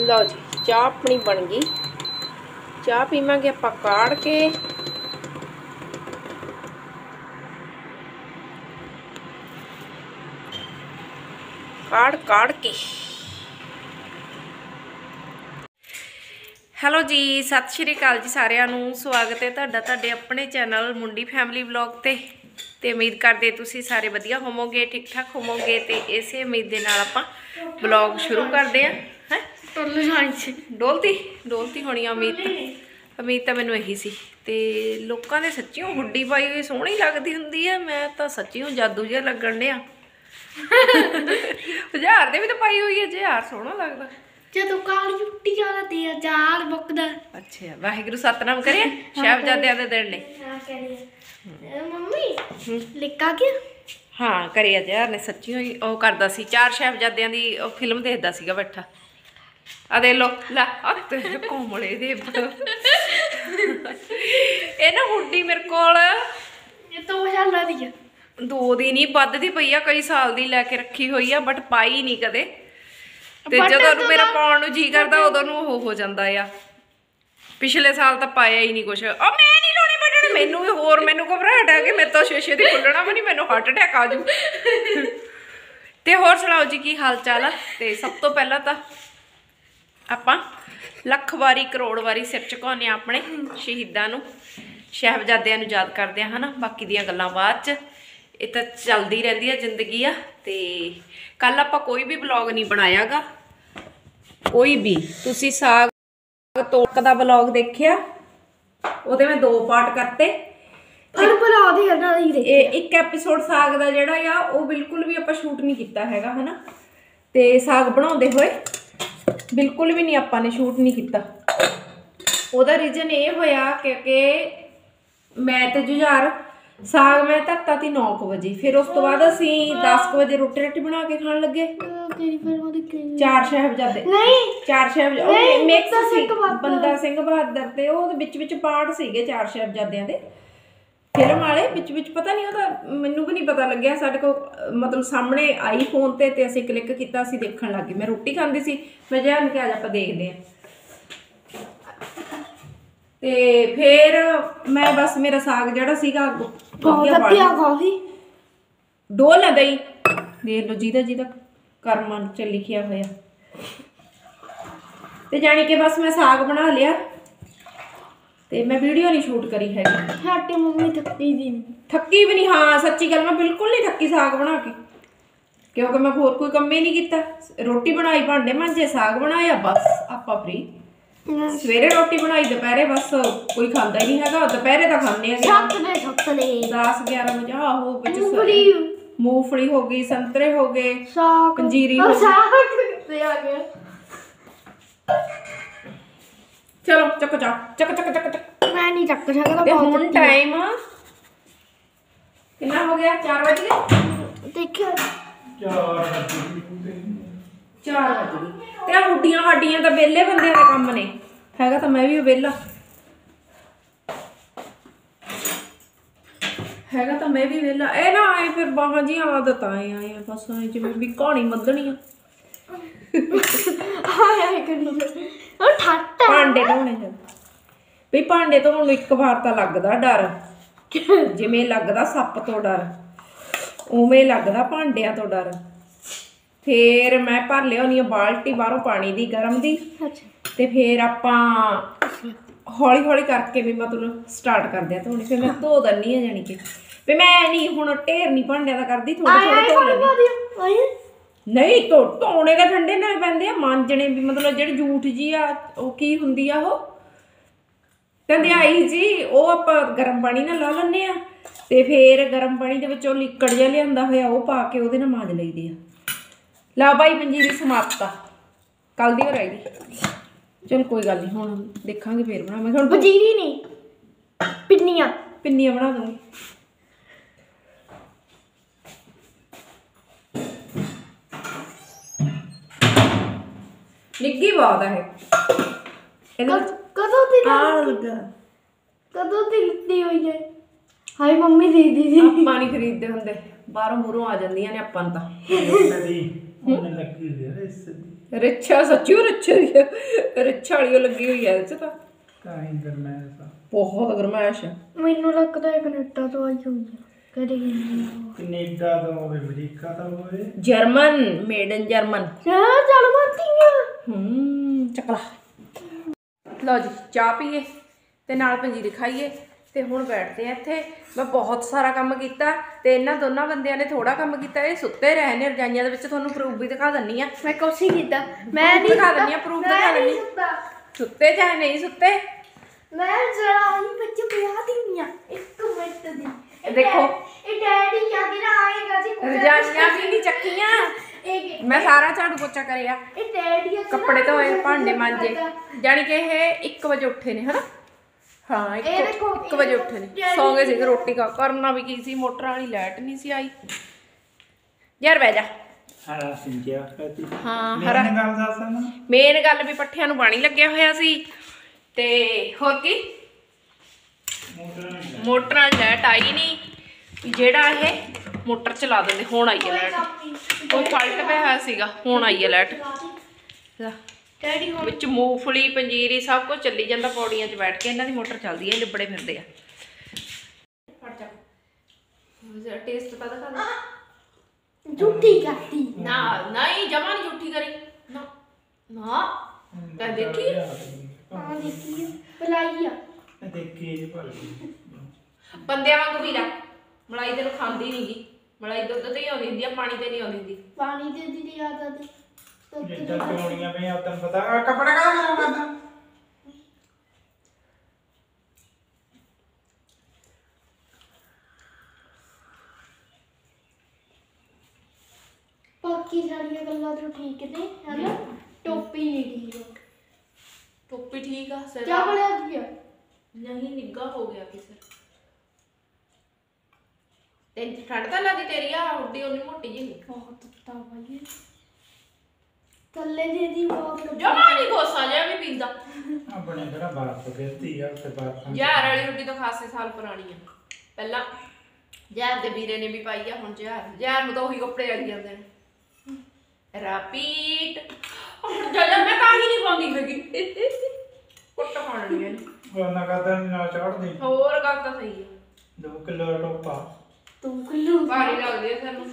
ਲਓ ਜੀ, ਚਾਹ ਆਪਣੀ ਬਣ ਗਈ। ਚਾਹ ਪੀਵਾਂਗੇ ਆਪਾਂ ਕਾੜ ਕੇ। ਕਾੜ ਕਾੜ ਕੇ। ਹੈਲੋ ਜੀ, ਸਤਿ ਸ਼੍ਰੀ ਅਕਾਲ ਜੀ ਸਾਰਿਆਂ ਨੂੰ। ਸਵਾਗਤ ਹੈ ਤੁਹਾਡਾ ਤੁਹਾਡੇ ਆਪਣੇ ਚੈਨਲ ਮੁੰਡੀ ਫੈਮਿਲੀ ਵਲੌਗ ਤੇ। ਤੇ ਉਮੀਦ ਕਰਦੇ ਤੁਸੀਂ ਸਾਰੇ ਵਧੀਆ ਹੋਵੋਗੇ ਠੀਕ ਠਾਕ ਹੋਵੋਗੇ। ਤੇ ਇਸੇ ਉਮੀਦ ਦੇ ਨਾਲ ਆਪਾਂ ਵਲੌਗ ਸ਼ੁਰੂ ਕਰਦੇ ਆਂ ਟੋਲੂ ਜਾਣ ਚ ਡੋਲਤੀ ਡੋਲਤੀ ਹੋਣੀ ਆ ਉਮੀਦ ਤਾਂ ਉਮੀਦ ਤਾਂ ਮੈਨੂੰ ਇਹੀ ਸੀ। ਤੇ ਲੋਕਾਂ ਦੇ ਸੱਚੀਓ ਹੁੱਡੀ ਪਾਈ ਹੋਈ ਸੋਹਣੀ ਲੱਗਦੀ ਹੁੰਦੀ ਆ ਮੈਂ ਤਾਂ ਸੱਚੀਓ ਜਾਦੂ ਜਿਹਾ ਲੱਗਣ ਡਿਆ। ਹਜ਼ਾਰ ਦੇ ਵੀ ਤਾਂ ਪਾਈ ਹੋਈ ਹੈ ਜੇ ਹਜ਼ਾਰ ਸੋਹਣਾ ਲੱਗਦਾ। ਜਦੋਂ ਕਾਲ ਜੁੱਟੀ ਜਾਣਾ ਤੇ ਜਾਲ ਮੁੱਕਦਾ ਅੱਛਾ ਵਾਹਿਗੁਰੂ ਸਤਨਾਮ ਕਰਿਆ ਸਾਹਿਬਜ਼ਾਦਿਆਂ ਦੇ ਦਿਨ ਨੇ। ਹਾਂ ਮੰਮੀ ਲਿਖਾ ਕੇ ਹਾਂ ਕਰਿਆ ਯਾਰ ਨੇ ਸੱਚੀ ਹੀ ਉਹ ਕਰਦਾ ਸੀ। ਚਾਰ ਸਾਹਿਬਜ਼ਾਦਿਆਂ ਦੀ ਉਹ ਫਿਲਮ ਦੇਖਦਾ ਸੀਗਾ ਬੈਠਾ। ਦੇ ਲੋ ਲੈ ਆ ਤੇ ਕੋਮਲੇ ਦੇ ਇਹ ਨਾ ਹੁੱਡੀ ਮੇਰੇ ਕੋਲ ਇਹ ਤੋਂ ਹਜ਼ਾਰਾਂ ਦੀ ਆ ਦੋ ਦਿਨ ਹੀ ਵੱਧ ਦੀ ਪਈ ਆ ਕਈ ਸਾਲ ਦੀ ਲੈ ਕੇ ਰੱਖੀ ਹੋਈ ਆ ਬਟ ਪਾਈ ਨਹੀਂ ਕਦੇ ਤੇ ਜਦੋਂ ਉਦੋਂ ਮੇਰਾ ਪਾਉਣ ਨੂੰ ਜੀ ਕਰਦਾ ਉਦੋਂ ਨੂੰ ਉਹ ਹੋ ਜਾਂਦਾ ਆ ਪਿਛਲੇ ਸਾਲ ਤਾਂ ਪਾਇਆ ਹੀ ਨਹੀਂ ਕੁਛ ਉਹ ਮੈਂ ਨਹੀਂ ਲਾਉਣੀ ਬਟਨ ਮੈਨੂੰ ਵੀ ਹੋਰ ਮੈਨੂੰ ਘਬਰਾਹਟ ਆ ਕਿ ਮੇਰੇ ਤੋਂ ਛੇ ਦੀ ਖੁੱਲਣਾ ਵੀ ਨਹੀਂ ਮੈਨੂੰ ਹਾਰਟ ਅਟੈਕ ਆ ਜੂ ਤੇ ਹੋਰ ਸੁਣਾਓ ਜੀ ਕੀ ਹਾਲ ਚਾਲ ਆ ਤੇ ਸਭ ਤੋਂ ਪਹਿਲਾਂ ਤਾਂ ਆਪਾਂ ਲੱਖ ਵਾਰੀ ਕਰੋੜ ਵਾਰੀ ਸਿਰ ਝੁਕਾਉਂਦੇ ਆ ਆਪਣੇ ਸ਼ਹੀਦਾਂ ਨੂੰ। ਸਾਹਿਬਜ਼ਾਦਿਆਂ ਨੂੰ ਯਾਦ ਕਰਦੇ ਆ ਹਨਾ? ਬਾਕੀ ਦੀਆਂ ਗੱਲਾਂ ਬਾਅਦ ਚ। ਇਹ ਤਾਂ ਚੱਲਦੀ ਰਹਿੰਦੀ ਆ ਜ਼ਿੰਦਗੀ ਆ। ਤੇ ਕੱਲ ਆਪਾਂ ਕੋਈ ਵੀ ਵਲੌਗ ਨਹੀਂ ਬਣਾਇਆਗਾ। ਕੋਈ ਵੀ। ਤੁਸੀਂ ਸਾਗ ਤੋੜਕ ਦਾ ਵਲੌਗ ਦੇਖਿਆ? ਉਹਦੇ ਮੈਂ ਦੋ ਪਾਰਟ ਕਰਤੇ। ਪਰ ਬੁਲਾ ਦੇ ਹਨਾ ਹੀ ਦੇ ਇਹ ਇੱਕ ਐਪੀਸੋਡ ਸਾਗ ਦਾ ਜਿਹੜਾ ਆ ਉਹ ਬਿਲਕੁਲ ਵੀ ਆਪਾਂ ਸ਼ੂਟ ਨਹੀਂ ਕੀਤਾ ਹੈਗਾ ਹਨਾ? ਤੇ ਸਾਗ ਬਣਾਉਂਦੇ ਹੋਏ ਬਿਲਕੁਲ ਵੀ ਨਹੀਂ ਆਪਾਂ ਨੇ ਸ਼ੂਟ ਨਹੀਂ ਕੀਤਾ। ਉਹਦਾ ਰੀਜ਼ਨ ਇਹ ਹੋਇਆ ਕਿਉਂਕਿ ਮੈਂ ਤੇ ਜੁਝਾਰ ਸਾਗ ਮੈਂ ਧਰਤਾ ਤੀ 9 ਵਜੇ। ਫਿਰ ਉਸ ਤੋਂ ਬਾਅਦ ਅਸੀਂ 10 ਵਜੇ ਰੋਟੀ ਰੱਟੀ ਬਣਾ ਕੇ ਖਾਣ ਲੱਗੇ। ਤੇਰੀ ਫਿਲਮ ਦੀ ਕਿਹੜੀ ਚਾਰ ਸਾਹਿਬਜ਼ਾਦੇ। ਨਹੀਂ। ਚਾਰ ਸਾਹਿਬਜ਼ਾਦੇ ਉਹ ਮਿਕਸ ਬੰਦਾ ਸੀ। ਸਿੰਘ ਬਹਾਦਰ। ਬੰਦਾ ਸਿੰਘ ਬਹਾਦਰ ਤੇ ਉਹਦੇ ਵਿੱਚ ਵਿੱਚ ਪਾਰਟ ਸੀਗੇ ਚਾਰ ਸਾਹਿਬਜ਼ਾਦਿਆਂ ਦੇ। ਫਿਲਮ ਵਾਲੇ ਵਿੱਚ ਵਿੱਚ ਪਤਾ ਨਹੀਂ ਉਹਦਾ ਮੈਨੂੰ ਵੀ ਨਹੀਂ ਪਤਾ ਲੱਗਿਆ ਸਾਡੇ ਅਹ, ਮਤਲਬ ਸਾਹਮਣੇ ਆਈ ਫੋਨ ਤੇ ਤੇ ਅਸੀਂ ਕਲਿੱਕ ਕੀਤਾ ਅਸੀਂ ਦੇਖਣ ਲੱਗੇ ਮੈਂ ਰੋਟੀ ਖਾਂਦੀ ਸੀ ਮੈਂ ਜਾਨ ਕਿ ਅੱਜ ਆਪਾਂ ਦੇਖਦੇ ਆਂ ਤੇ ਫਿਰ ਮੈਂ ਬਸ ਮੇਰਾ ਸਾਗ ਜਿਹੜਾ ਸੀਗਾ ਬਹੁਤ ਬਣ ਅੱਧਿਆ ਕਾਫੀ ਡੋਲ ਨਾ ਗਈ ਦੇਖ ਲਓ ਜਿਹਦਾ ਜਿਹਦਾ ਕਰਮਾਂ ਚ ਲਿਖਿਆ ਹੋਇਆ। ਤੇ ਜਾਣੀ ਕਿ ਬਸ ਮੈਂ ਸਾਗ ਬਣਾ ਲਿਆ। ਤੇ ਮੈਂ ਵੀਡੀਓ ਨਹੀਂ ਸ਼ੂਟ ਕਰੀ ਹੈਗੀ। ਸਾਡੀ ਮੰਮੀ ਥੱਕੀ ਦੀ ਨੀ। ਥੱਕੀ ਵੀ ਨਹੀਂ ਹਾਂ ਸੱਚੀ ਗੱਲ ਮੈਂ ਬਿਲਕੁਲ ਨਹੀਂ ਥੱਕੀ ਸਾਗ ਬਣਾ ਕੇ। ਕਿਉਂਕਿ ਮੈਂ ਹੋਰ ਕੋਈ ਕੰਮ ਹੀ ਨਹੀਂ ਕੀਤਾ। ਰੋਟੀ ਬਣਾਈ ਭਾਂਡੇ ਮਾਂਜੇ ਸਾਗ ਬਣਾਇਆ ਬਸ ਆਪਾਂ ਫ੍ਰੀ ਸਵੇਰੇ ਰੋਟੀ ਬਣਾਈ ਦੁਪਹਿਰੇ ਬਸ ਕੋਈ ਖਾਂਦਾ ਹੀ ਨਹੀਂ ਹੈਗਾ ਦੁਪਹਿਰੇ ਤਾਂ ਖਾਂਦੇ ਆ ਛੱਤ ਦੇ ਛੱਤ ਦੇ 10 11 ਵਜੇ ਆਹੋ ਵਿੱਚ ਸ- ਮੂੰਗਫਲੀ ਮੂੰਗਫਲੀ ਹੋ ਗਈ ਸੰਤਰੇ ਹੋ ਗਏ ਪੰਜੀਰੀ ਹੋ ਗਈ। ਸਾਗ ਕਿੱਥੇ ਆ ਗਿਆ? ਚਲੋ ਚੱਕ ਚੱਕ ਚੱਕ ਚੱਕ ਚੱਕ ਚੱਕ। ਮੈਂ ਨਹੀਂ ਚੱਕ ਸਕਦਾ ਤੇ ਬਹੁਤ ਹੁਣ ਟਾਈਮ ਕਿੰਨਾ ਹੋ ਗਿਆ? 4 ਵਜੇ ਦੇਖਿਆ 4 ਵਜੇ ਤੇ ਆ ਹੁੱਡੀਆਂ ਹਾਡੀਆਂ ਤਾਂ ਵਿਹਲੇ ਬੰਦਿਆਂ ਦੇ ਕੰਮ ਨੇ। ਹੈਗਾ ਤਾਂ ਮੈਂ ਵੀ ਵਿਹਲਾ। ਹੈਗਾ ਤਾਂ ਮੈਂ ਵੀ ਵਿਹਲਾ। ਇਹ ਨਾ ਆਏ ਫਿਰ ਬਾਹਾਂ ਜੀ ਆਦਤ ਆਏ ਆਏ ਬਸ ਆਏ ਜਿਵੇਂ ਵੀ ਕਹਾਣੀ ਮੱਧਣੀ ਆ। ਹਾਏ ਹਾਏ ਕਰੀ ਉਹ ਠੱਟ ਭਾਂਡੇ ਧੋਣੇ ਜਦ ਵੀ ਭਾਂਡੇ ਧੋਣ ਨੂੰ ਇੱਕ ਵਾਰ ਤਾਂ ਲੱਗਦਾ ਡਰ। ਜਿਵੇਂ ਲੱਗਦਾ ਸੱਪ ਤੋਂ ਡਰ। ਉਵੇਂ ਲੱਗਦਾ ਭਾਂਡਿਆਂ ਤੋਂ ਡਰ। ਫੇਰ ਮੈਂ ਭਰ ਲਿਆਉਣੀ ਆ ਬਾਲਟੀ ਬਾਹਰੋਂ ਪਾਣੀ ਦੀ ਗਰਮ ਦੀ। ਅੱਛਾ। ਤੇ ਫੇਰ ਆਪਾਂ ਹੌਲੀ ਹੌਲੀ ਕਰਕੇ ਵੀ ਮਤਲਬ ਸਟਾਰਟ ਕਰਦੇ ਆ ਧੋਣੇ। ਫਿਰ ਮੈਂ ਧੋ ਦੰਨੀ ਆ ਜਾਣੀ ਕਿ। ਵੀ ਮੈਂ ਨਹੀਂ ਹੁਣ ਢੇਰ ਨਹੀਂ ਭਾਂਡਿਆਂ ਦਾ ਕਰਦੀ ਥੋੜਾ ਥੋੜਾ ਧੋ ਲੈਂਦੀ। ਨਹੀਂ ਧੋ ਧੋਣੇ ਦਾ ਠੰਡੇ ਨਾਲ ਪੈਂਦੇ ਆ ਮਾਂਜਣੇ ਵੀ ਮਤਲਬ ਜਿਹੜੀ ਜੂਠ ਜੀ ਆ ਉਹ ਕੀ ਹੁੰਦੀ ਆ ਉਹ? ਕੰਧਿਆਈ ਜੀ ਉਹ ਆਪਾਂ ਗਰਮ ਪਾਣੀ ਨਾਲ ਲਾ ਲੈਂਦੇ ਆ ਤੇ ਫੇਰ ਗਰਮ ਪਾਣੀ ਦੇ ਵਿੱਚ ਉਹ ਲਿਕੜ ਜਿਹਾ ਲਿਆਂਦਾ ਹੋਇਆ ਉਹ ਪਾ ਕੇ ਉਹਦੇ ਨਾਲ ਮਾਂਜ ਲਈਦੇ ਆ। ਲਾ ਬਾਈ ਪੰਜੀਰੀ ਸਮਾਪਤ। ਕੱਲ ਦੀ ਹੋ ਰਹੀ ਚਲ ਕੋਈ ਗੱਲ ਨਹੀਂ ਹੁਣ ਦੇਖਾਂਗੇ ਫੇਰ ਬਣਾਵਾਂਗੇ। ਹੁਣ ਵਜੀਰੀ ਨਹੀਂ ਪਿੰਨੀਆਂ। ਪਿੰਨੀਆਂ ਬਣਾ ਦੂੰਗੀ। ਨਿੱਗੀ ਬਹੁਤ ਹੈ ਵਿੱਚ ਕਦ- ਕਦੋਂ ਦੀ ਲਾ- ਆ ਲੱਗਾ? ਕਦੋਂ ਦੀ ਲਿੱਤੀ ਹੋਈ ਹੈ? ਹਾਏ ਮੰਮੀ ਦੇ ਦੀ ਸੀ ਆਪਾਂ ਨਹੀਂ ਖਰੀਦਦੇ ਹੁੰਦੇ। ਬਾਹਰੋਂ ਮੂਰੋਂ ਆ ਜਾਂਦੀਆਂ ਨੇ ਆਪਾਂ ਨੂੰ ਤਾਂ। ਉਹਨੇ ਲੱਗੀ ਹੋਈ ਹੈ ਇਸ ਦੀ। ਰਿੱਛਾ ਸੱਚੀ ਰਿੱਛਾ ਦੀ ਆ। ਰਿੱਛਾ ਵਾਲੀ ਉਹ ਲੱਗੀ ਹੋਈ ਐ ਇਹ 'ਚ ਤਾਂ। ਤਾਂ ਹੀ ਗਰਮੈਸ ਆ। ਬਹੁਤ ਗਰਮੈਸ਼ ਆ। ਮੈਨੂੰ ਲੱਗਦਾ ਹੈ ਕੈਨੇਡਾ ਤੋਂ ਆਈ ਹੋਈ ਹੈ। ਕਦੇ ਕਹਿੰਦੀ ਕੈਨੇਡਾ ਤੋਂ ਹੋਵੇ ਅਮਰੀਕਾ ਤੋਂ ਹੋਵੇ। German made in German. ਆ ਚੱਲ ਮਾਤੀਆਂ ਹੂੰ ਚੱਕਲਾ ਲਓ ਜੀ ਚਾਹ ਪੀਏ ਤੇ ਨਾਲ ਪੰਜੀਰੀ ਖਾਈਏ ਤੇ ਹੁਣ ਬੈਠਦੇ ਆ ਇੱਥੇ। ਮੈਂ ਬਹੁਤ ਸਾਰਾ ਕੰਮ ਕੀਤਾ ਤੇ ਇਹਨਾਂ ਦੋਨਾਂ ਬੰਦਿਆਂ ਨੇ ਥੋੜਾ ਕੰਮ ਕੀਤਾ ਇਹ ਸੁੱਤੇ ਰਹੇ ਨੇ ਰਜਾਈਆਂ ਦੇ ਵਿੱਚ। ਤੁਹਾਨੂੰ ਪ੍ਰੂਫ ਵੀ ਦਿਖਾ ਦਿੰਨੀ ਆ। ਮੈਂ ਕੁਛ ਨਹੀਂ ਕੀਤਾ। ਮੈਂ ਨਹੀਂ ਦਿਖਾ ਦਿੰਨੀ ਆ ਪ੍ਰੂਫ ਦਿਖਾ ਦਿੰਨੀ। ਸੁੱਤਾ। ਚਾਹੇ ਨਹੀਂ ਸੁੱਤੇ? ਮੈਂ ਜਰਾ ਹੀ ਬੱਚੇ ਵਿਆਹ ਦੀ ਆ ਇੱਕ ਮਿੰਟ ਦੀ। ਇਹ ਦੇਖੋ। ਇਹ ਡੈਡੀ ਆ ਨਾ ਆਏਗਾ ਜੀ ਰਜਾਈਆਂ ਵੀ ਨਹੀਂ ਚੱਕੀਆਂ। ਮੈਂ ਸਾਰਾ ਝਾੜੂ ਪੋਚਾ ਕਰਿਆ। ਇਹ ਡੈਡੀ ਕੱਪੜੇ ਧੋਏ ਭਾਂਡੇ ਮਾਂਜੇ। ਜਾਣੀ ਕਿ ਇਹ 1 ਵਜੇ ਉੱਠੇ ਨੇ ਹਨਾ? ਹਾਂ ਇਹ 1 ਦੇਖੋ, 1 ਵਜੇ ਉੱਠੇ ਨੇ। ਸੌਂ ਗਏ ਸੀ ਰੋਟੀ ਖਾ ਕਰਨਾ ਵੀ ਕੀ ਸੀ ਮੋਟਰ ਵਾਲੀ ਲਾਈਟ ਨਹੀਂ ਸੀ ਆਈ। ਯਾਰ ਬਹਿ ਜਾ। ਹਰਾ ਸਿੰਜਿਆ ਕਹਤੀ ਹਾਂ, ਹਰਾ- ਗੱਲ ਦੱਸਾਂ ਨਾ। ਮੇਨ ਗੱਲ ਵੀ ਪੱਠਿਆਂ ਨੂੰ ਪਾਣੀ ਲੱਗਿਆ ਹੋਇਆ ਸੀ। ਤੇ ਹੋਰ ਕੀ? ਮੋਟਰ ਨਾਲ ਲਾਈਟ ਆਈ ਨਹੀਂ। ਜਿਹੜਾ ਇਹ ਮੋਟਰ ਚਲਾ ਦਿੰਦੇ ਹੁਣ ਆਈ ਹੈ ਲਾਈਟ ਉਹ ਪਲਟ ਪਿਆ ਹੋਇਆ ਸੀਗਾ ਹੁਣ ਆਈ ਹੈ ਲਾਈਟ ਲੈ। ਡੈਡੀ ਹੁਣ ਵਿੱਚ ਮੂੰਗਫਲੀ ਪੰਜੀਰੀ ਸਭ ਕੁਝ ਚੱਲੀ ਜਾਂਦਾ ਪੌੜੀਆਂ 'ਚ ਬੈਠ ਕੇ ਇਹਨਾਂ ਦੀ ਮੋਟਰ ਚੱਲਦੀ ਹੈ ਲਿਬੜੇ ਫਿਰਦੇ ਆ। ਫੜ ਜਾ। ਟੇਸਟ ਤਾਂ ਦਿਖਾ ਦੇ ਝੂਠੀ ਕਰਤੀ। ਨਾ ਨਹੀਂ ਜਮਾ ਨਹੀਂ ਝੂਠੀ ਕਰੀ। ਨਾ ਨਾ। ਤਾਂ ਦੇਖੀ? ਆ ਦੇਖੀ ਬੁਲਾਈ ਆ। ਦੇਖੀ ਜੀ ਭਰ ਗਈ। ਬੰਦਿਆਂ ਵਾਂਗ ਵੀਰਾ ਮਲਾਈ ਤੈਨੂੰ ਖਾਂਦੀ ਨਹੀਂਗੀ ਮਲਾਈ ਦੁੱਧ ਤੇ ਹੀ ਆਉਂਦੀ ਹੁੰਦੀ ਆ ਪਾਣੀ ਤੇ ਨਹੀਂ ਆਉਂਦੀ ਹੁੰਦੀ। ਪਾਣੀ ਦੇ ਦੀ ਯਾਦ ਆਦੀ ਜਿੱਦਾਂ ਚੋਣੀਆਂ ਪਈਆਂ ਤੈਨੂੰ ਪਤਾ ਕੱਪੜਾ ਕਾਹਦਾ ਕਰਦਾ? ਬਾਕੀ ਸਾਰੀਆਂ ਗੱਲਾਂ ਤਾਂ ਠੀਕ ਨੇ ਹਨਾ? ਟੋਪੀ ਨਹੀਂ ਠੀਕ ਟੋਪੀ ਠੀਕ ਆ ਸਿਰ ਕਿਆ ਬੜਿਆ ਗਿਆ ਨਹੀਂ ਨਿੱਗਾ ਹੋ ਗਿਆ ਕਿਸੇ। ਤੇ ਠੰਡ ਤਾਂ ਲੱਗਦੀ ਤੇਰੀ ਆ ਹੁੱਡੀ ਉਨੀ ਮੋਟੀ ਜਿਹੀ। ਬਹੁਤ ਤੱਤਾ ਭਾਈ ਥੱਲੇ ਦੇ ਦੀ ਬਹੁਤ ਜਮਾ ਨਹੀਂ ਗੋਸਾ ਜਿਹਾ ਵੀ ਪੀਂਦਾ। ਆਪਣੇ ਕਿਹੜਾ ਬਾਤ ਗਿਰਤੀ ਆ ਤੇ ਬਾਤ ਜ਼ਹਿਰ ਵਾਲੀ ਰੋਟੀ ਤਾਂ ਖਾਸੇ ਸਾਲ ਪੁਰਾਣੀ ਆ। ਪਹਿਲਾਂ ਜ਼ਹਿਰ ਦੇ ਵੀਰੇ ਨੇ ਵੀ ਪਾਈ ਆ ਹੁਣ ਜ਼ਹਿਰ। ਜ਼ਹਿਰ ਨੂੰ ਤਾਂ ਉਹੀ ਕੱਪੜੇ ਆਈ ਜਾਂਦੇ ਨੇ। ਰਾਪੀਟ। ਹੁਣ ਜਦ ਮੈਂ ਤਾਂ ਹੀ ਨਹੀਂ ਪਾਉਂਦੀ ਹੈਗੀ। ਕੁੱਟ ਖਾਣੀ ਹੈ ਉਹ ਨਾ ਕਰਦਾ ਨਾ ਚੜਦੀ। ਹੋਰ ਗੱਲ ਤਾਂ ਸਹੀ ਹੈ 2 ਕਿਲੋ ਟੋਪਾ। ਤੂੰ ਕਿਲੋ ਭਾਰੀ ਲੱਗਦੀ ਹੈ ਸਾਨੂੰ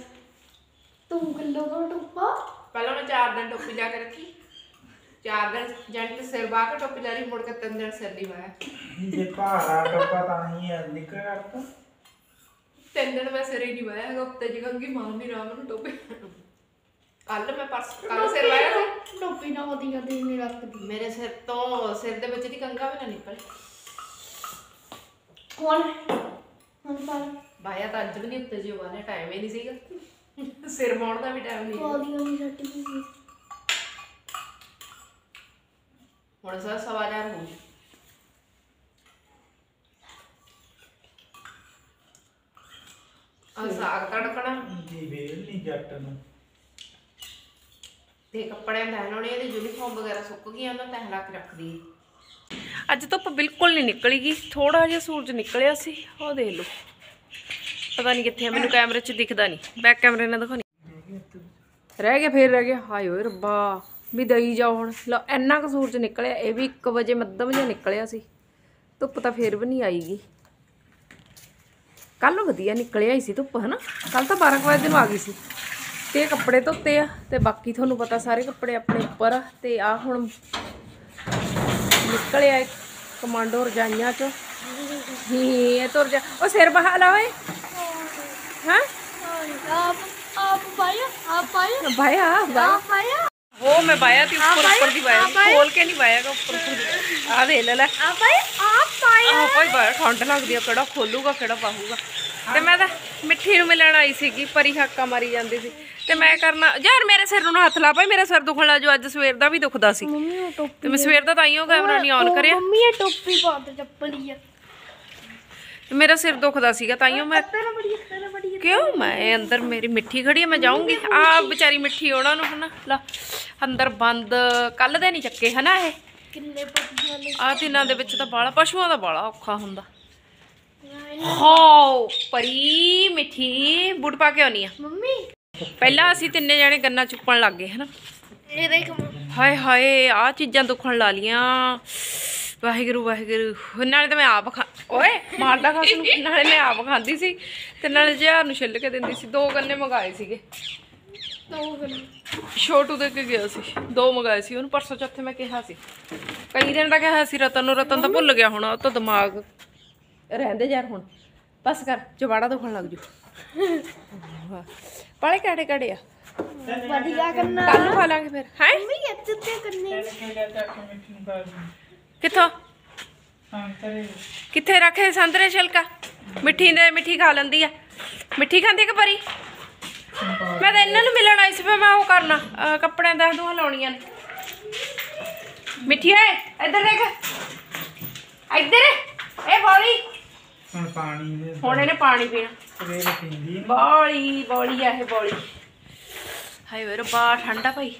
ਤੂੰ ਕਿਲੋ ਦਾ ਟੋਪਾ। ਪਹਿਲਾਂ ਮੈਂ 4 ਦਿਨ ਟੋਪੀ ਲਾ ਕੇ ਰੱਖੀ। 4 ਦਿਨ ਕਿ ਸਿਰ ਬਾਹ ਕੇ ਟੋਪੀ ਲਾ ਰਹੀ ਮੁੜ ਕੇ 3 ਦਿਨ ਸਿਰ ਦੀ ਵਾਇਆ ਜੇ ਭਾਰਾ ਟੋਪਾ ਤਾਂ ਹੀ ਆ ਨਿਕਲ ਕਰਤਾ ਤਿੰਨ ਦਿਨ ਮੈਂ ਸਿਰ ਹੀ ਨਹੀਂ ਵਾਇਆ ਹੈਗਾ ਉੱਤੇ ਜਗੰਗੀ ਮਾਰ ਨਹੀਂ ਰਾਮ ਨੂੰ ਟੋਪੀ। ਕੱਲ ਮੈਂ ਪਰਸ ਕੱਲ ਸਿਰ ਵਾਇਆ ਸੀ। ਟੋਪੀ ਨਾ ਵਧੀਆ ਦੇ ਨਹੀਂ ਰੱਖਦੀ। ਮੇਰੇ ਸਿਰ ਤੋਂ ਸਿਰ ਦੇ ਵਿੱਚ ਦੀ ਕੰਗਾ ਵੀ ਨਾ ਨਿਕਲੇ। ਕੌਣ? ਹੁਣ ਪਰ ਵਾਇਆ ਤਾਂ ਅੱਜ ਵੀ ਨਹੀਂ ਉੱਤੇ ਜੀ ਵਾਲੇ ਟਾਈਮ ਹੀ ਨਹੀਂ ਸੀਗਾ। ਸਿਰ ਮਾਉਣ ਦਾ ਵੀ ਟਾਈਮ ਨਹੀਂ ਕੋਲੀਆਂ ਨਹੀਂ ਛੱਡੀ ਹੋਈ ਹੁਣ ਸਰ ਸਵਾ ਹਜ਼ਾਰ ਹੋ ਗਈ ਆ ਸਾਗ ਤੜਕਣਾ। ਜੀ ਵੇਲ ਨਹੀਂ ਜੱਟ ਨੂੰ। ਤੇ ਕੱਪੜਿਆਂ ਦਾ ਲਾਉਣੇ ਇਹਦੇ ਯੂਨੀਫਾਰਮ ਵਗੈਰਾ ਸੁੱਕ ਗਈਆਂ ਉਹਨਾਂ ਤੈਂ ਲਾ ਕੇ ਰੱਖਦੀ ਅੱਜ ਧੁੱਪ ਬਿਲਕੁਲ ਨਹੀਂ ਨਿਕਲੀ ਗਈ। ਥੋੜਾ ਜਿਹਾ ਸੂਰਜ ਨਿਕਲਿਆ ਸੀ ਉਹ ਦੇਖ ਲਓ। ਪਤਾ ਨਹੀਂ ਕਿੱਥੇ ਆ, ਮੈਨੂੰ ਕੈਮਰੇ 'ਚ ਦਿਖਦਾ ਨਹੀਂ ਬੈਕ ਕੈਮਰੇ ਨਾਲ ਦਿਖਾਣੀ ਰਹਿ ਗਿਆ, ਫੇਰ ਰਹਿ ਗਿਆ। ਹਾਏ ਓਏ ਰੱਬਾ, ਵੀ ਦਈ ਜਾਓ ਹੁਣ। ਲਓ ਇੰਨਾ ਕੁ ਸੂਰਜ ਨਿਕਲਿਆ, ਇਹ ਵੀ 1 ਵਜੇ ਮੱਧਮ ਜਿਹਾ ਨਿਕਲਿਆ ਸੀ। ਧੁੱਪ ਤਾਂ ਫੇਰ ਵੀ ਨਹੀਂ ਆਈਗੀ ਕੱਲ ਵਧੀਆ ਨਿਕਲਿਆ ਹੀ ਸੀ ਧੁੱਪ, ਹਨਾ? ਕੱਲ ਤਾਂ 12 ਵਜੇ ਨੂੰ ਆ ਗਈ ਸੀ। ਤੇ ਕੱਪੜੇ ਧੋਤੇ ਆ, ਤੇ ਬਾਕੀ ਤੁਹਾਨੂੰ ਪਤਾ ਸਾਰੇ ਕੱਪੜੇ ਆਪਣੇ ਉੱਪਰ ਆ, ਤੇ ਆ ਹੁਣ ਨਿਕਲਿਆ ਕਮਾਂਡੋ ਰਜਾਈਆਂ ਚੋਂ। ਹੀ, ਇਹ ਤੁਰ ਜਾ ਉਹ ਸਿਰ ਬਹਾ ਲਾ ਓਏ। ਮੈਂ ਤੇ ਆਪ ਠੰਡ ਲੱਗਦੀ ਆ ਕਿਹੜਾ ਖੋਲੂਗਾ ਕਿਹੜਾ ਪਾਹੂਗਾ ਤੇ ਮੈਂ ਤਾਂ ਮਿੱਠੀ ਨੂੰ ਮਿਲਣ ਆਈ ਸੀਗੀ ਪਰੀ ਹਾਕਾ ਮਾਰੀ ਜਾਂਦੀ ਸੀ। ਤੇ ਮੈਂ ਕਰਨਾ ਯਾਰ ਮੇਰੇ ਸਿਰ ਨੂੰ ਹੱਥ ਲਾ ਭਾਈ ਮੇਰਾ ਸਿਰ ਦੁਖਣ ਲੱਗ ਜੋ ਅੱਜ ਸਵੇਰ ਦਾ ਵੀ ਦੁਖਦਾ ਸੀ। ਮੰਮੀ ਉਹ ਟੋਪੀ ਤੇ ਮੈਂ ਸਵੇਰ ਦਾ ਤਾਈਓ ਕੈਮਰਾ ਨਹੀਂ ਆਨ ਕਰਿਆ। ਮੰਮੀ ਇਹ ਟੋਪੀ ਪਾ ਦੇ ਚੱਪਲੀ ਆ। ਤੇ ਮੇਰਾ ਸਿਰ ਦੁਖਦਾ ਸੀਗਾ ਤਾਈਓ ਮੈਂ ਕਿਉਂ? ਮੈਂ ਅੰਦਰ ਮੇਰੀ ਮਿੱਠੀ ਖੜੀ ਆ ਮੈਂ ਜਾਊਂਗੀ। ਆ ਵਿਚਾਰੀ ਮਿੱਠੀ ਉਹਨਾਂ ਨੂੰ ਹਨਾ। ਲਾ ਅੰਦਰ ਬੰਦ ਕੱਲ ਦੇ ਨਹੀਂ ਚੱਕੇ ਹਨਾ ਇਹ। ਕਿੰਨੇ ਪੱਤੀਆਂ ਨੇ। ਆ ਦਿਨਾਂ ਦੇ ਵਿੱਚ ਤਾਂ ਬਾਲਾ ਪਸ਼ੂਆਂ ਦਾ ਬਾਲਾ ਔਖਾ ਹੁੰਦਾ। ਹਾਓ ਪਰੀ ਮਿੱਠੀ ਬੁੱਟ ਪਾ ਕੇ ਆਉਣੀ ਆ। ਮੰਮੀ। ਪਹਿਲਾਂ ਅਸੀਂ ਤਿੰਨੇ ਜਣੇ ਗੰਨਾ ਚੁੱਪਣ ਲੱਗ ਗਏ ਹਨਾ। ਇਹ ਦੇਖ ਹਾਏ ਹਾਏ ਆ ਚੀਜ਼ਾਂ ਦੁਖਣ ਲਾ ਲੀਆਂ। ਵਾਹਿਗੁਰੂ ਵਾਹਿਗੁਰੂ। ਨਾਲੇ ਤਾਂ ਮੈਂ ਆਪ ਖਾ ਓਏ ਮਾਰਦਾ ਖਾਸ ਨੂੰ। ਨਾਲੇ ਮੈਂ ਆਪ ਖਾਂਦੀ ਸੀ ਤੇ ਨਾਲੇ ਜਿਹਾ ਨੂੰ ਛਿੱਲ ਕੇ ਦਿੰਦੀ ਸੀ। ਦੋ ਗੰਨੇ ਮੰਗਾਏ ਸੀਗੇ। ਦੋ ਗੰਨੇ। ਛੋਟੂ ਦੇ ਕੇ ਗਿਆ ਸੀ। ਦੋ ਮੰਗਾਏ ਸੀ। ਉਹਨੂੰ ਪਰਸੋਂ ਚੌਥੇ ਮੈਂ ਕਿਹਾ ਸੀ। ਕਈ ਦਿਨ ਦਾ ਕਿਹਾ ਸੀ ਰਤਨ ਨੂੰ। ਰਤਨ ਤਾਂ ਭੁੱਲ ਗਿਆ ਹੁਣ। ਉਹ ਤਾਂ ਦਿਮਾਗ ਰਹਿੰਦੇ ਯਾਰ ਹੁਣ। ਬਸ ਕਰ ਜਵਾੜਾ ਦੁਖਣ ਲੱਗ ਜੂ। ਪਾਲੇ ਕਾੜੇ ਕਾੜੇ ਆ? ਵਧੀਆ ਕਰਨਾ ਕੱਲ ਨੂੰ ਖਾ ਲਾਂਗੇ ਫਿਰ। ਹੈ? ਮੰਮੀ ਇੱਥੇ ਤੇ ਕਰਨੇ ਕਿੱਥੋਂ? ਹਾਂ ਤੇਰੇ ਕਿੱਥੇ ਰੱਖੇ ਸੰਤਰੇ ਛਿਲਕਾ? ਮਿੱਠੀ ਦੇ ਮਿੱਠੀ ਖਾ ਲੈਂਦੀ ਆ। ਮਿੱਠੀ ਖਾਂਦੀ ਕਿ ਪਰੀ? ਮੈਂ ਤਾਂ ਇਹਨਾਂ ਨੂੰ ਮਿਲਣ ਆਈ ਸੀ ਫਿਰ ਮੈਂ ਉਹ ਕਰਨਾ। ਅਹ ਕੱਪੜਿਆਂ ਦਾ ਦੁਆ ਲਾਉਣੀਆਂ ਨੇ। ਮਿੱਠੀ ਓਏ ਇੱਧਰ ਦੇਖ। ਇੱਧਰ। ਇਹ ਬੋਲੀ। ਹੁਣ ਪਾਣੀ ਦੇ ਹੁਣ ਇਹਨੇ ਪਾਣੀ ਪੀਣਾ। ਸਵੇਰੇ ਪੀਂਦੀ ਬੋਲੀ ਬੋਲੀ ਆ ਇਹ ਬੋਲੀ। ਹਾਏ ਵੇ ਰੱਬਾ ਠੰਡਾ ਭਾਈ।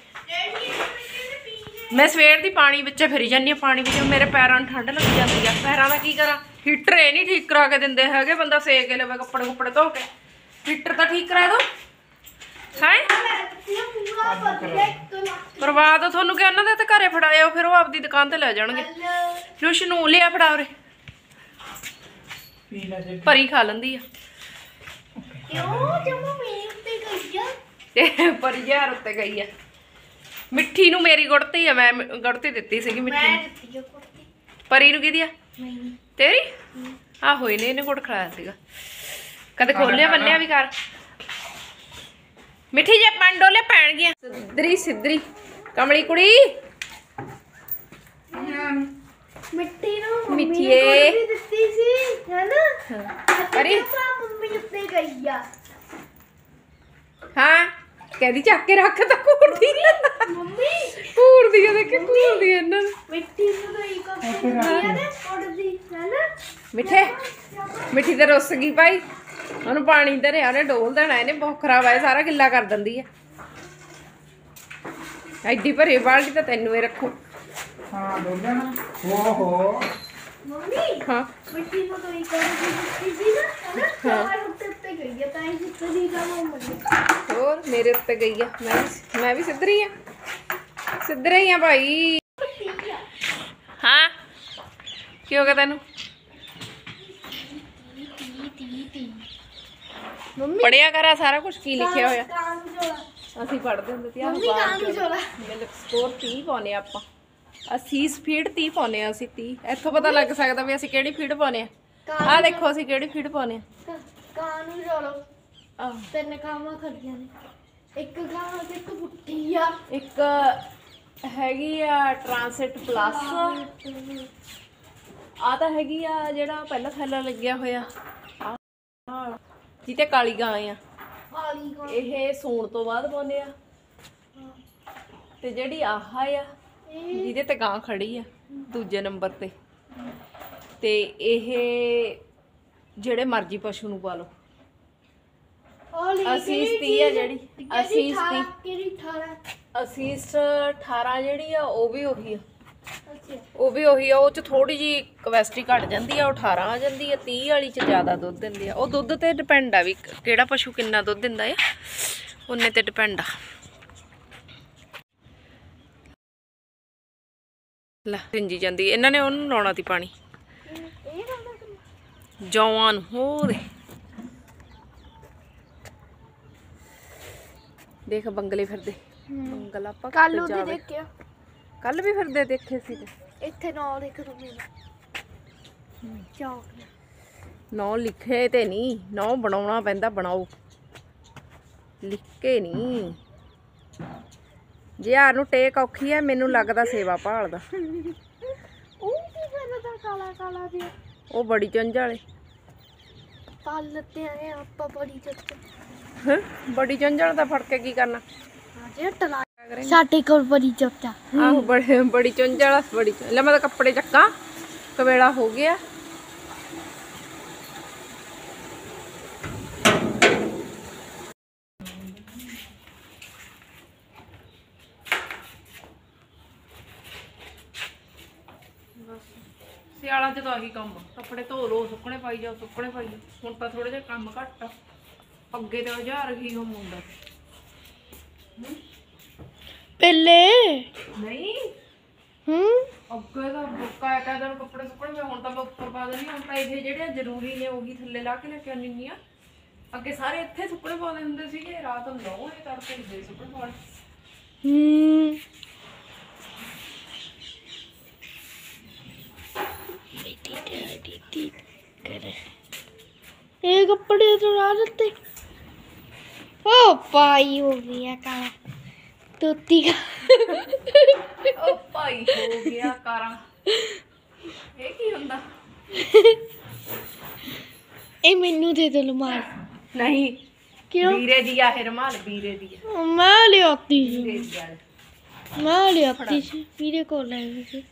ਮੈਂ ਸਵੇਰ ਦੀ ਪਾਣੀ ਵਿੱਚ ਫਿਰੀ ਜਾਂਦੀ ਆ ਪਾਣੀ ਵਿੱਚ ਮੇਰੇ ਪੈਰਾਂ ਨੂੰ ਠੰਡ ਲੱਗ ਜਾਂਦੀ ਆ। ਪੈਰਾਂ ਦਾ ਕੀ ਕਰਾਂ? ਹੀਟਰ ਇਹ ਨਹੀਂ ਠੀਕ ਕਰਾ ਕੇ ਦਿੰਦੇ ਹੈਗੇ ਬੰਦਾ ਸੇਕ ਕੇ ਲਵੇ ਕੱਪੜੇ ਕੁੱਪੜੇ ਧੋ ਕੇ। ਹੀਟਰ ਤਾਂ ਠੀਕ ਕਰਾ ਦੋ। ਹੈ? ਬਰਬਾਦ ਤੁਹਾਨੂੰ ਕਿ ਉਹਨਾਂ ਦੇ ਤੇ ਘਰੇ ਫੜਾਇਓ ਫਿਰ ਉਹ ਆਪਦੀ ਦੁਕਾਨ ਤੇ ਲੈ ਜਾਣਗੇ। ਲੁਸ਼ ਨੂੰ ਲਿਆ ਫੜਾ ਉਰੇ। ਪਰੀ ਖਾ ਲੈਂਦੀ ਆ। ਕਿਉਂ? ਜਮਾ ਮੇਰੇ ਉੱਤੇ ਗਈ ਆ। ਤੇ ਪਰੀ ਯਾਰ ਉੱਤੇ ਗਈ ਆ। ਮਿੱਠੀ ਨੂੰ ਮੇਰੀ ਗੁੜਤੀ ਆ ਮੈਂ ਗੁੜਤੀ ਦਿੱਤੀ ਸੀਗੀ ਮਿੱਠੀ ਮੈਂ ਨੂੰ। ਦਿੱਤੀ ਆ ਕੁੱਤੀ ਪਰੀ ਨੂੰ ਕਿਹਦੀ ਆ ਨਹੀਂ ਤੇਰੀ? ਆਹੋ ਇਹਨੇ ਇਹਨੇ ਗੁੜ ਖਿਲਾਇਆ ਸੀਗਾ। ਕਦੇ ਖੋਲਿਆ ਬੰਨਿਆ ਵੀ ਕਰ ਮਿੱਠੀ ਜੇ ਪੰਡੋਲੇ ਪੈਣ ਗਿਆ। ਸਿੱਧਰੀ ਸਿੱਧਰੀ। ਕਮਲੀ ਕੁੜੀ। ਮਿੱਟੀ ਨੂੰ ਮੰਮੀ ਨੇ ਮਿੱਠੀਏ। ਦਿੱਤੀ ਸੀ ਹੈਨਾ ਅਰੇ। ਅਰੇ ਮੰਮੀ ਉੱਤੇ ਗਈ ਆ। ਹਾਂ। ਕਹਿੰਦੀ ਚੱਕ ਕੇ ਰੱਖ ਤਾ ਕੁੜੀ ਮੰਮੀ। ਘੂਰਦੀ ਆ ਦੇਖ ਘੂਰਦੀ ਆ ਇਹਨਾਂ ਨੂੰ। ਮਿੱਟੀ ਨੂੰ ਤਾਂ ਇੱਕ ਆ ਨੇ ਮਿੱਠੇ। ਮਿੱਠੀ ਤੇ ਰੁੱਸ ਗਈ ਭਾਈ। ਉਹਨੂੰ ਪਾਣੀ ਧਰਿਆ ਉਹਨੇ ਡੋਲ ਦੇਣਾ ਇਹਨੇ ਬਹੁਤ ਖਰਾਬ ਆਇਆ ਸਾਰਾ ਗਿੱਲਾ ਕਰ ਦਿੰਦੀ ਆ। ਐਡੀ ਭਰੀ ਬਾਲਟੀ ਤਾਂ ਤੈਨੂੰ ਹੀ ਰੱਖੂ। ਹਾਂ ਬੋਲ ਜਾਣਾ ਓਹੋ। ਮੰਮੀ ਹਾਂ। ਮਿੱਟੀ ਨੂੰ ਤਾਂ ਇੱਕ ਕੁੱਟੀ ਦਿੱਤੀ ਸੀ ਨਾ ਹੈਨਾ ਸਾਰਾ ਉੱਤੇ ਉੱਤੇ ਗਈ ਆ ਤਾਂ ਹੀ ਜਿੱਤੇ ਦਾ ਮੰਮੀ। ਹੋਰ ਮੇਰੇ ਉੱਤੇ ਗਈ ਆ। ਮੈਂ ਵੀ ਮੈਂ ਵੀ ਸਿੱਧਰੀ ਆ। ਸਿੱਧਰੇ ਹੀ ਆ ਭਾਈ। ਠੀਕ ਆ ਹਾਂ। ਕੀ ਹੋ ਗਿਆ ਤੈਨੂੰ? ਮੰਮੀ। ਪੜਿਆ ਕਰਾ ਸਾਰਾ ਕੁਝ ਕੀ ਲਿਖਿਆ ਹੋਇਆ। ਅਸੀਂ ਪੜ੍ਹਦੇ ਹੁੰਦੇ ਸੀ ਆਹ ਮੰਮੀ ਮਿਲਕ ਸਕੋਰ 30 ਪਾਉਨੇ ਆਪਾਂ। ਅਸੀਂ ਸਪੀਡ 30 ਪਾਉਨੇ ਆ ਅਸੀਂ 30 ਇੱਥੋਂ ਪਤਾ ਲੱਗ ਸਕਦਾ ਵੀ ਅਸੀਂ ਕਿਹੜੀ ਫੀਡ ਪਾਉਨੇ ਆ ਆਹ ਦੇਖੋ ਅਸੀਂ ਕਿਹੜੀ ਫੀਡ ਪਾਉਨੇ ਆ ਕਾਨ ਜੋੜੋ ਆਹ, ਤਿੰਨ ਕਾਮਾਂ ਖੜੀਆਂ ਨੇ। ਇੱਕ ਕਾਂ ਤੇ ਇੱਕ ਪੁੱਠੀ ਆ। ਇੱਕ ਹੈਗੀ ਆ ਟ੍ਰਾਂਸਿਟ ਪਲੱਸ ਆ ਤਾਂ ਹੈਗੀ ਆ ਜਿਹੜਾ ਪਹਿਲਾ ਥੈਲਾ ਲੱਗਿਆ ਹੋਇਆ। ਆ ਜਿੱਤੇ ਕਾਲੀ ਗਾਂ ਆ। ਕਾਂ ਇਹ ਸੂਣ ਤੋਂ ਬਾਅਦ ਪਾਉਂਦੇ ਆ। ਤੇ ਜਿਹੜੀ ਆਹ ਆ ਜਿਹਦੇ ਤੇ ਗਾਂ ਖੜੀ ਆ ਦੂਜੇ ਨੰਬਰ ਤੇ। ਤੇ ਇਹ ਜਿਹੜੇ ਮਰਜ਼ੀ ਪਸ਼ੂ ਨੂੰ ਪਾ ਲਓ ਅਸੀਸ ਆ ਜਿਹੜੀ ਅਸੀਸ ਤੀਹ। ਕਿਹੜੀ 18 ਅਸੀਸ 18 ਜਿਹੜੀ ਆ ਉਹ ਵੀ ਉਹੀ ਆ। ਉਹ ਵੀ ਉਹੀ ਆ ਉਹ ਚ ਥੋੜੀ ਜੀ ਕਵੈਸਟੀ ਘਟ ਜਾਂਦੀ ਆ ਉਹ 18 ਆ ਜਾਂਦੀ ਆ 30 ਵਾਲੀ ਚ ਜ਼ਿਆਦਾ ਦੁੱਧ ਦਿੰਦੀ ਆ। ਉਹ ਦੁੱਧ ਤੇ ਡਿਪੈਂਡ ਆ ਵੀ ਕਿਹੜਾ ਪਸ਼ੂ ਕਿੰਨਾ ਦੁੱਧ ਦਿੰਦਾ ਆ ਉਹਨੇ ਤੇ ਡਿਪੈਂਡ ਆ। ਲੈ ਸਿੰਜੀ ਜਾਂਦੀ ਇਹਨਾਂ ਨੇ ਉਹਨੂੰ ਲਾਉਣਾ ਤੀ ਪਾਣੀ। ਇਹ ਰੋਣਾ ਕਰਨਾ ਜੌਆਂ ਨੂੰ ਹੋਰ ਦੇਖ ਬੰਗਲੇ ਫਿਰਦੇ। ਬੰਗਲ ਆਪਾਂ ਕੱਲ ਉਹਦੇ ਦੇਖਿਆ। ਕੱਲ ਵੀ ਫਿਰਦੇ ਦੇਖੇ ਸੀ ਤੇ। ਇੱਥੇ ਨਾ ਦੇਖ ਤੂੰ ਮੇਰਾ ਚੌਕ ਨੌ। ਲਿਖੇ ਤੇ ਨਹੀਂ। ਨੌ ਬਣਾਉਣਾ ਪੈਂਦਾ ਬਣਾਓ। ਲਿਖ ਕੇ ਨਹੀਂ। ਜੇ ਯਾਰ ਨੂੰ ਟੇਕ ਔਖੀ ਹੈ ਮੈਨੂੰ ਲੱਗਦਾ ਸੇਵਾ ਭਾਲਦਾ। ਉਹ ਕੀ ਕਰਦਾ ਕਾਲਾ ਕਾਲਾ ਜਿਹਾ? ਉਹ ਬੜੀ ਚੁੰਝ ਵਾਲੇ। ਕੱਲ ਤੇ ਆਏ ਆਪਾਂ ਬੜੀ ਹੈਂ? ਬੜੀ ਚੁੰਝ ਵਾਲਾ ਦਾ ਫੜ ਕੇ ਕੀ ਕਰਨਾ? ਆਜੇ ਟਲਾ ਸਾਡੇ ਕੋਲ ਬੜੀ ਆ। ਆਹੋ ਬੜੇ ਬੜੀ ਚੁੰਝ ਵਾਲਾ ਬੜੀ ਲੈ ਮੈਂ ਤਾਂ ਕੱਪੜੇ ਚੱਕਾਂ। ਕਵੇਲਾ ਹੋ ਗਿਆ। ਸਿਆਲਾਂ 'ਚ ਤਾਂ ਆਹੀ ਕੰਮ ਆ। ਕੱਪੜੇ ਧੋ ਲੋ ਸੁੱਕਣੇ ਪਾਈ ਜਾਓ ਸੁੱਕਣੇ ਪਾਈ ਜਾਓ। ਹੁਣ ਤਾਂ ਥੋੜਾ ਜਿਹਾ ਕੰਮ ਘੱਟ ਆ। ਅੱਗੇ ਤਾਂ ਹਜ਼ਾਰ ਹੀ ਕੰਮ ਹੁੰਦਾ ਪਹਿਲੇ? ਨਹੀਂ। ਹੂੰ? ਅੱਗੇ ਦਾ ਬੁੱਕਾ ਹੈ ਕਹਿੰਦਾ ਕੱਪੜੇ ਸੁੱਕਣ ਮੈਂ ਹੁਣ ਤਾਂ ਮੈਂ ਉੱਪਰ ਪਾ ਦਿੰਦੀ ਹੁਣ ਤਾਂ ਇਹ ਜਿਹੜੇ ਜ਼ਰੂਰੀ ਨੇ ਉਹੀ ਥੱਲੇ ਲਾ ਕੇ ਲੈ ਕੇ ਆਉਂਦੀ ਆ। ਅੱਗੇ ਸਾਰੇ ਇੱਥੇ ਸੁੱਕਣੇ ਪਾਉਂਦੇ ਹੁੰਦੇ ਸੀਗੇ ਰਾਤ ਨੂੰ ਲਓ ਇਹ ਕਰਕੇ ਦੇ ਸੁੱਕਣੇ ਪਾਉਣ। ਹੂੰ। ਡੈਡੀ ਦੀ ਕਰੇ ਇਹ ਕੱਪੜੇ ਚੁਰਾ ਦਿੱਤੇ ਓ ਪਾਈ ਹੋ ਗਿਆ ਕਾਲਾ ਤੋਤੀ ਕਾ ਉਹ ਭਾਈ ਹੋ ਗਿਆ ਕਾਰਾਂ ਇਹ ਕੀ ਹੁੰਦਾ ਇਹ ਮੈਨੂੰ ਦੇ ਦੋ ਰੁਮਾਲ ਨਹੀਂ ਕਿਉਂ ਵੀਰੇ ਦੀ ਆ ਇਹ ਰਮਾਲ ਵੀਰੇ ਦੀ ਆ ਮੈਂ ਲਿਆਤੀ ਸੀ ਵੀਰੇ ਦੀ ਆ ਮੈਂ ਲਿਆਤੀ ਸੀ ਵੀਰੇ ਕੋਲ ਲੈ ਗਈ ਸੀ